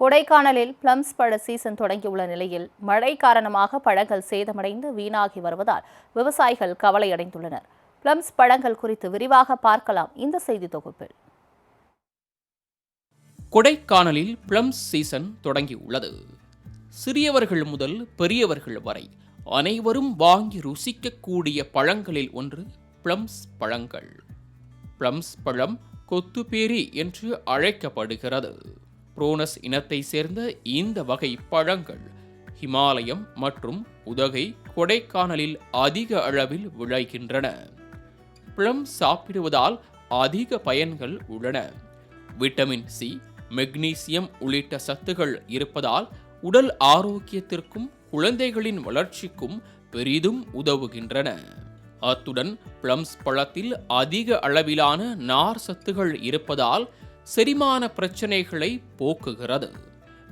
கொடைக்கானலில் பிளம்ஸ் பழ சீசன் தொடங்கியுள்ள நிலையில் மழை காரணமாக பழங்கள் சேதமடைந்து வீணாகி வருவதால் விவசாயிகள் கவலையடைந்துள்ளனர். பிளம்ஸ் பழங்கள் குறித்து விரிவாக பார்க்கலாம் இந்த செய்தி தொகுப்பில். கொடைக்கானலில் பிளம்ஸ் சீசன் தொடங்கியுள்ளது. சிறியவர்கள் முதல் பெரியவர்கள் வரை அனைவரும் வாங்கி ருசிக்கக்கூடிய பழங்களில் ஒன்று பிளம்ஸ் பழங்கள். பிளம்ஸ் பழம் கொத்துப்பேரி என்று அழைக்கப்படுகிறது. புரோனஸ் இனத்தை சேர்ந்த இந்த வகை பழங்கள் ஹிமாலயம் மற்றும் உதகை கொடைக்கானலில் அதிக அளவில் விளைகின்றன. பிளம் சாப்பிடுவதால் அதிக பயன்கள் உள்ளன. விட்டமின் சி மெக்னீசியம் உள்ளிட்ட சத்துகள் இருப்பதால் உடல் ஆரோக்கியத்திற்கும் குழந்தைகளின் வளர்ச்சிக்கும் பெரிதும் உதவுகின்றன. அத்துடன் பிளம்ஸ் பழத்தில் அதிக அளவிலான நார் சத்துகள் இருப்பதால் செரிமான பிரச்சனைகளை போக்குகிறது.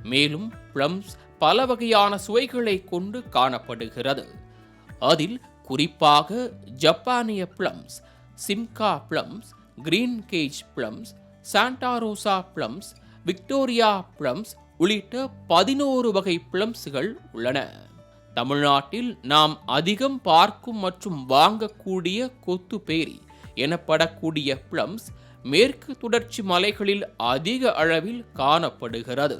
மேலும் பிளம்ஸ் பல வகையான சுவைகளை கொண்டு காணப்படுகிறது. அதில் குறிப்பாக ஜப்பானிய plums Simka plums green gage plums Santa Rosa plums Victoria plums உள்ளிட்ட பதினோரு வகை பிளம்ஸ்கள் உள்ளன. தமிழ்நாட்டில் நாம் அதிகம் பார்க்கும் மற்றும் வாங்கக்கூடிய கொத்துப்பேரி எனப்படக்கூடிய பிளம்ஸ் மேற்கு தொடர்ச்சி மலைகளில் அதிக அளவில் காணப்படுகிறது.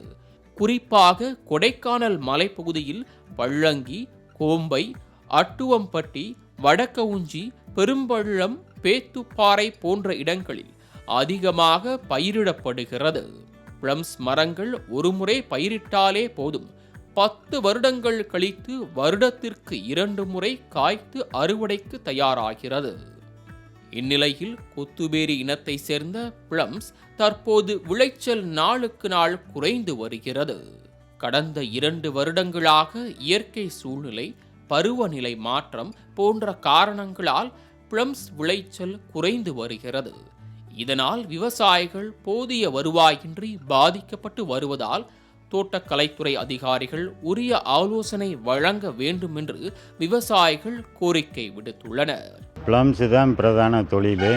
குறிப்பாக கொடைக்கானல் மலைப்பகுதியில் பள்ளங்கி கோம்பை அட்டுவம்பட்டி வடக்கவுஞ்சி பெரும்பள்ளம் பேத்துப்பாறை போன்ற இடங்களில் அதிகமாக பயிரிடப்படுகிறது. பிளம்ஸ் மரங்கள் ஒருமுறை பயிரிட்டாலே போதும். பத்து வருடங்கள் கழித்து வருடத்திற்கு இரண்டு முறை காய்த்து அறுவடைக்கு தயாராகிறது. இந்நிலையில் கொத்துபேரி இனத்தை சேர்ந்த பிளம்ஸ் தற்போது விளைச்சல் நாளுக்கு நாள் குறைந்து வருகிறது. கடந்த இரண்டு வருடங்களாக இயற்கை சூழ்நிலை பருவநிலை மாற்றம் போன்ற காரணங்களால் பிளம்ஸ் விளைச்சல் குறைந்து வருகிறது. இதனால் விவசாயிகள் போதிய வருவாயின்றி பாதிக்கப்பட்டு வருவதால் தோட்டக்கலைத்துறை அதிகாரிகள் உரிய ஆலோசனை வழங்க வேண்டும் என்று விவசாயிகள் கோரிக்கை விடுத்துள்ளனர். ப்ளம்ஸு தான் பிரதான தொழில்.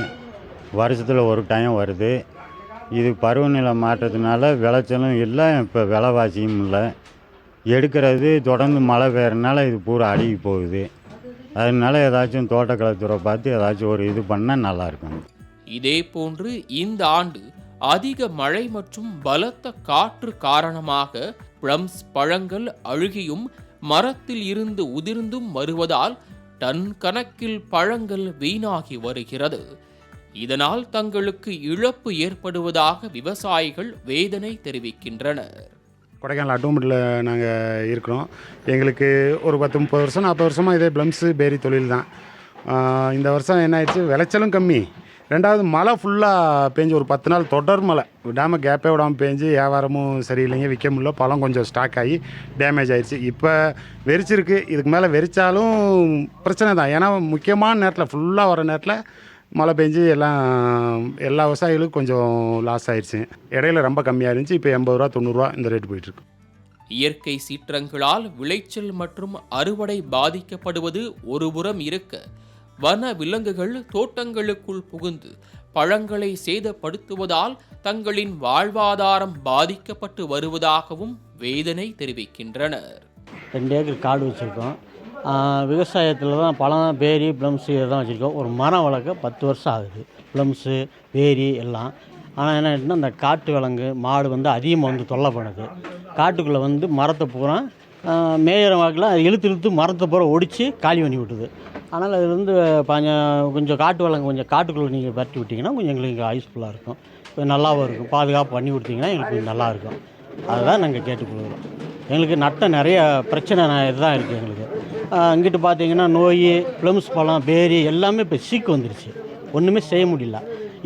வருஷத்தில் ஒரு டைம் வருது. இது பருவநிலை மாற்றத்தினால விளைச்சலும் இல்லை இப்போ விலைவாசியும் இல்லை. எடுக்கிறது தொடர்ந்து மழை பெய்யறதுனால இது பூரா அழுகி போகுது. அதனால ஏதாச்சும் தோட்டக்கலைத்துறை பார்த்து ஏதாச்சும் ஒரு இது பண்ணால் நல்லாயிருக்கும் இதே போன்று இந்த ஆண்டு அதிக மழை மற்றும் பலத்த காற்று காரணமாக பிளம்ஸ் பழங்கள் அழுகியும் மரத்தில் இருந்து உதிர்ந்தும் வருவதால் டன் கணக்கில் பழங்கள் வீணாகி வருகிறது. இதனால் தங்களுக்கு இழப்பு ஏற்படுவதாக விவசாயிகள் வேதனை தெரிவிக்கின்றனர். கொடைக்கானல் அட்டோமெட்டில் நாங்கள் இருக்கிறோம். எங்களுக்கு ஒரு பத்து முப்பது வருஷம் நாற்பது வருஷமாக இதே ப்ளம்ஸு பேரி தொழில் தான். இந்த வருஷம் என்ன ஆயிடுச்சு? விளைச்சலும் கம்மி. ரெண்டாவது மழை ஃபுல்லாக பேஞ்சு ஒரு பத்து நாள் தொடர் மழை. விடாமல் கேப்பே விடாமல் பேஞ்சு வியாபாரமும் சரியில்லைங்க விற்க முடியல பழம் கொஞ்சம் ஸ்டாக் ஆகி டேமேஜ் ஆயிடுச்சு இப்போ வெறிச்சிருக்கு. இதுக்கு மேலே வெறிச்சாலும் பிரச்சனை தான். ஏன்னா முக்கியமான நேரத்தில் ஃபுல்லாக வர நேரத்தில் மழை பெஞ்சு எல்லாம் எல்லா விவசாயிகளுக்கும் கொஞ்சம் லாஸ் ஆயிடுச்சு இடையில ரொம்ப கம்மியாக இருந்துச்சு. இப்போ எண்பது ரூபா தொண்ணூறுரூவா இந்த ரேட் போயிட்டுருக்கு இயற்கை சீற்றங்களால் விளைச்சல் மற்றும் அறுவடை பாதிக்கப்படுவது ஒருபுறம் இருக்க. வன விலங்குகள் தோட்டங்களுக்குள் புகுந்து பழங்களை சேதப்படுத்துவதால் தங்களின் வாழ்வாதாரம் பாதிக்கப்பட்டு வருவதாகவும் வேதனை தெரிவிக்கின்றனர். ரெண்டு ஏக்கர் காடு வச்சுருக்கோம். விவசாயத்தில் தான் பழம் பேரி ப்ளம்ஸு இதெல்லாம் வச்சுருக்கோம். ஒரு மரம் வளர்க்க பத்து வருஷம் ஆகுது. ப்ளம்ஸு பேரி எல்லாம். ஆனால் என்ன ஆயிடுச்சுன்னா அந்த காட்டு விலங்கு மாடு வந்து அதிகமாக வந்து தொல்லை பண்ணுது. காட்டுக்குள்ளே வந்து மரத்தை பூரா மேயிற வாக்கில் அது இழுத்து இழுத்து மரத்தை பூரா ஒடிச்சு காலி பண்ணி விட்டுது. ஆனால் அது வந்து கொஞ்சம் கொஞ்சம் காட்டு வளங்க கொஞ்சம் காட்டுக்குள்ளே நீங்கள் பரட்டி விட்டிங்கன்னா கொஞ்சம் எங்களுக்கு யூஸ்ஃபுல்லாக இருக்கும். கொஞ்சம் நல்லாவும் இருக்கும். பாதுகாப்பு பண்ணி கொடுத்தீங்கன்னா எங்களுக்கு கொஞ்சம் நல்லா இருக்கும். அதுதான் நாங்கள் கேட்டுக்கொள்கிறோம். எங்களுக்கு நட்டம் நிறைய பிரச்சனை இதுதான் இருக்குது எங்களுக்கு. இங்கிட்டு பார்த்தீங்கன்னா நோய் ப்ளம்ஸ் பழம் பேரி எல்லாமே இப்போ சீக்கு வந்துருச்சு. ஒன்றுமே செய்ய முடியல.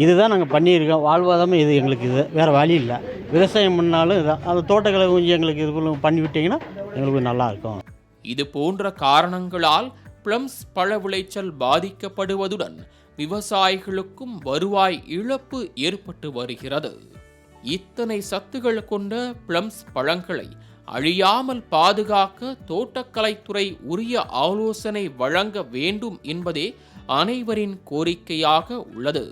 இதுதான் நாங்கள் பண்ணியிருக்கோம். வாழ்வாதாரமே இது எங்களுக்கு இது. வேறு வழி இல்லை. விவசாயம் பண்ணாலும் இதுதான் அந்த தோட்டக்கலை கொஞ்சம் எங்களுக்கு இது பண்ணி விட்டிங்கன்னா எங்களுக்கு நல்லா இருக்கும் இது போன்ற காரணங்களால் பிளம்ஸ் பழ விளைச்சல் பாதிக்கப்படுவதுடன் விவசாயிகளுக்கும் வருவாய் இழப்பு ஏற்பட்டு வருகிறது. இத்தனை சத்துகள் கொண்ட பிளம்ஸ் பழங்களை அழியாமல் பாதுகாக்க தோட்டக்கலைத்துறை உரிய ஆலோசனை வழங்க வேண்டும் என்பதே அனைவரின் கோரிக்கையாக உள்ளது.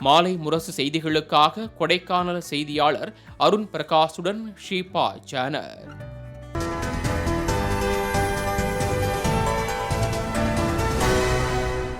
மாலை முரசு செய்திகளுக்காக கொடைக்கானல் செய்தியாளர் அருண் பிரகாஷுடன் ஷீபா சேனர்